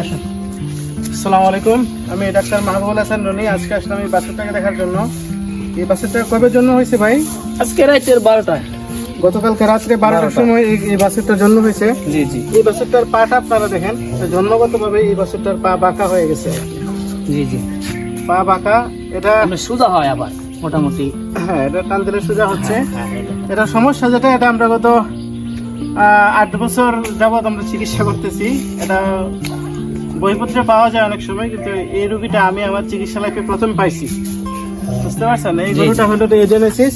আসসালামু আলাইকুম। আমি ডাক্তার মাহবুবুল হাসান রনি। আজকে আসলাম এই বাচ্চাটাকে দেখার জন্য। এই বাচ্চাটা কবে জন্য হয়েছে ভাই? আজকে রাতের বারোটায়। গতকালকে রাত্রে বারোটার সময় এই বাচ্চাটার জন্ম হয়েছে। জি জি। এই বাচ্চাটার পাটা আপনারা দেখেন। জন্মগতভাবে এই বাচ্চাটার পা বাঁকা হয়ে গেছে। জি জি। পা বাঁকা। এটা সোজা হয় আবার মোটামুটি। হ্যাঁ এটা টান দিলে সোজা হচ্ছে। হ্যাঁ, এটা। এটা সমস্যা যেটা এটা আমরা গত আট বছর যাবৎ আমরা চিকিৎসা করতেছি। এটা বইপত্রে পাওয়া যায় অনেক সময় কিন্তু এই রুগীটা আমি আমার চিকিৎসালয়কে প্রথম পাইছি। বুঝতে পারছেন? এই গরুটা হলো এজেনেসিস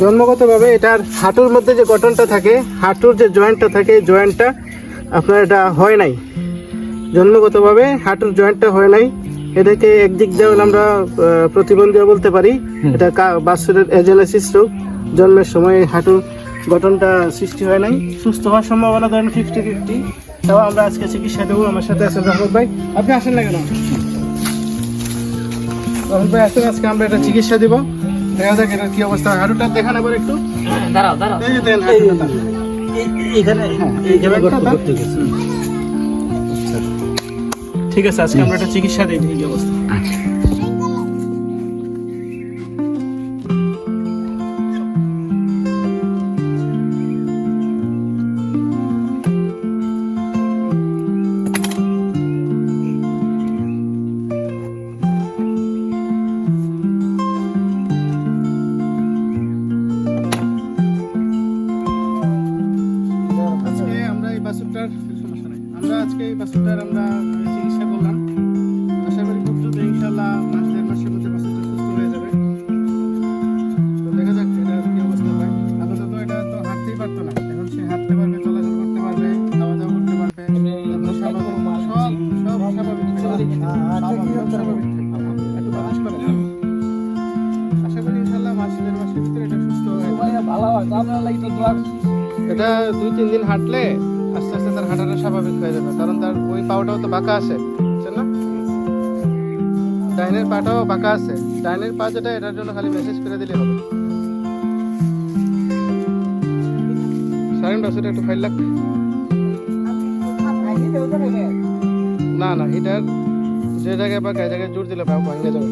জন্মগতভাবে এটার হাঁটুর মধ্যে যে গঠনটা থাকে হাঁটুর যে জয়েন্টটা থাকে জয়েন্টটা আপনার এটা হয় নাই। জন্মগতভাবে হাঁটুর জয়েন্টটা হয় নাই। এটাকে একদিক দিয়ে আমরা প্রতিবন্ধীও বলতে পারি। এটা বাৎসরিক এজেনেসিস রোগ। জন্মের সময় হাঁটুর গঠনটা সৃষ্টি হয় নাই। সুস্থ হওয়ার সম্ভাবনা ধরেন ফিফটি ফিফটি তাও আমরা আজকে চিকিৎসা দেবো আমার সাথে আছেন রহমত ভাই। আপনি আসেন না কেন? রহমত ভাই আসেন আজকে আমরা এটা চিকিৎসা দিব। দেখা যাক এটার কি অবস্থা। হাঁটুটা দেখান এবার একটু। দাঁড়াও দাঁড়াও। এই যে। এখানে হ্যাঁ, এইখানে। করতে গেছে। ঠিক আছে আজকে আমরা একটা চিকিৎসা দিই এই অবস্থা। আচ্ছা। আমরা আজকে এই বাছুরটার আমরা চিকিৎসা করলাম। আশা করি খুব দ্রুত ইনশাল্লাহ মাস দেড় মাসের মধ্যে বাছুরটা সুস্থ হয়ে যাবে। তো দেখা যাক এটা কি অবস্থা হয়। আপাতত এটা তো হাঁটতেই পারতো না। এখন সে হাঁটতে পারবে চলাচল করতে পারবে খাওয়া দাওয়া করতে পারবে। সব সব সব স্বাভাবিক স্বাভাবিক একটু বাতাস করে। আশা করি ইনশাল্লাহ মাস দেড় মাসের ভিতরে এটা সুস্থ হয়ে ভালো হয় তো আপনার লাগি তো এটা দুই তিন দিন হাঁটলে আস্তে আস্তে তার হাঁটাটা স্বাভাবিক হয়ে যাবে। কারণ তার ওই পাওটাও তো বাঁকা আছে না? ডাইনের পাটাও বাঁকা আছে। ডাইনের পা যেটা, এটার জন্য খালি মেসেজ করে দিলে হবে। সারেন বাসুটা একটু ফাইল লাগ না না এটার যে জায়গায় বাঁকা এই জায়গায় জোর দিলে ভাঙে যাবে।